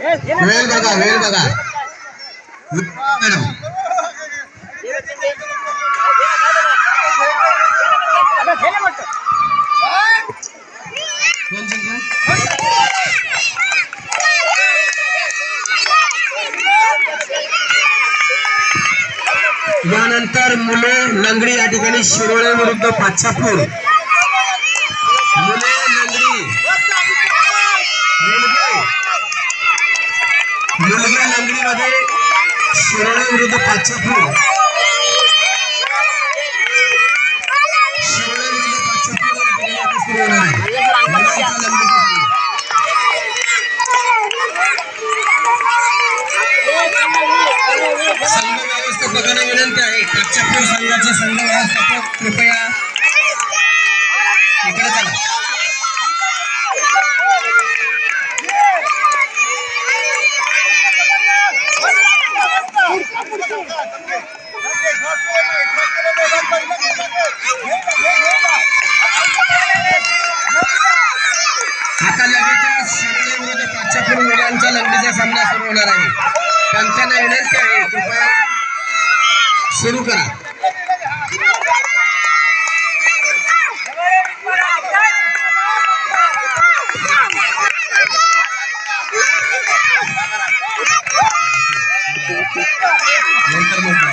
वेळ बघा वेळ बघा मॅडम. यानंतर मुले लंगडी या ठिकाणी शिरोळे विरुद्ध पाचापूर मुलगे लंगडीमध्ये शिरोळे विरुद्ध पाच्छापूर शिरोळे विरुद्ध पाच्छापूर या ठिकाणी आता सुरू होणार आहे मुलांचा लंगडीचा सामना. संघ व्यवस्थापकांना विनंती आहे पाच्छापूर संघाचे संघ व्यवस्थापक कृपया इकडे चला विरुद्ध पाच्छापूर मुलांचा लंगडीचा सामना सुरू होणार आहे. त्यांच्याना विनंती आहे. कृपया सुरू करा. नंतर मग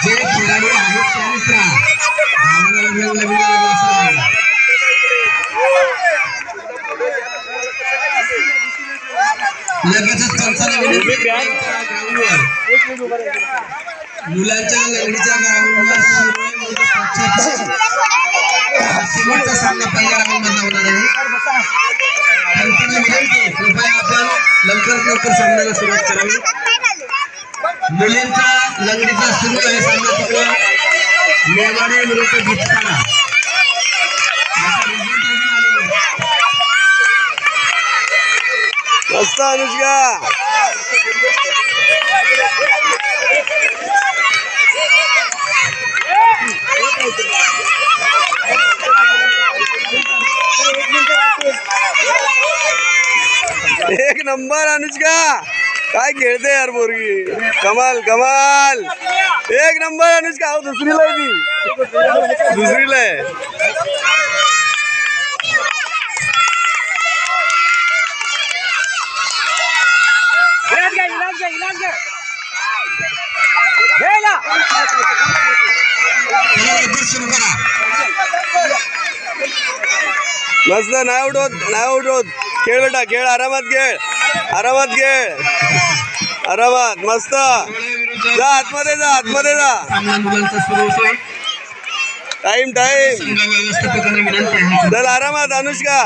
जे खेळाडू आहेत त्यांनीच राहा भावना लग्न नवीन आलेलं असं नाही. लगेचच पंचाला विनंती आहे, ग्राउंडवर मुलांच्या लंगडीच्या ग्राउंडवर शेवटचा सामना पहिल्या राऊंड मधला होणार आहे. विनंती कृपया आपण लवकरात लवकर सामन्याला सुरुवात करावी. मुलींचा लंगडीचा सुरू आहे सामना तिकडे. मस्त अनुष्का. एक नंबर अनुष्का. काय खेळते यार पोरगी? कमाल कमाल. एक नंबर अनुष्का. अहो दुसरीला आहे ती. दुसरीला आहे. मस्त नाही आउट नाही आउट खेळ बेटा खेळ आरामात खेळ. आरामात खेळ आरामात मस्त. जा आतमध्ये जा आतमध्ये जा. टाइम टाइम चल आरामात अनुष्का.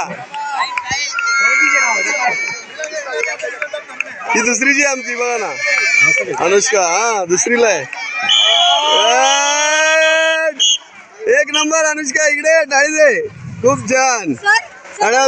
ही दुसरीची आहे आमची बघा ना. अनुष्का हा दुसरीला आहे. एक नंबर अनुष्का इकडे टाळी दे खूप छान. टाळ्या